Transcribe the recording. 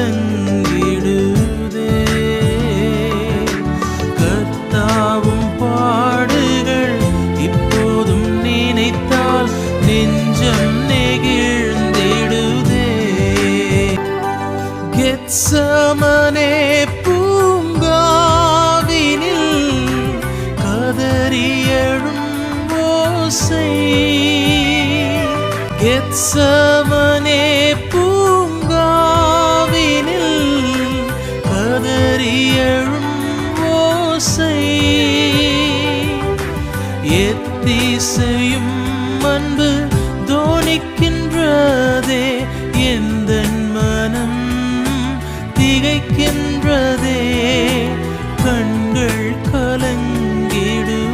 கலந்திடுதே கர்த்தாவும் பாடுகள் இப்போதும் நினைத்தால் நெஞ்சம் நெகிழ்ந்திடுதே. கெட்சமனே பூங்காவினில் கதறியழும் ஓசை கெட்சமனே பூ கரியழும் ஓசை எத்திசையும் அன்பு தோணிக்கின்றதே எந்த மனம் திகைக்கின்றதே கண்கள் கலங்கிடும்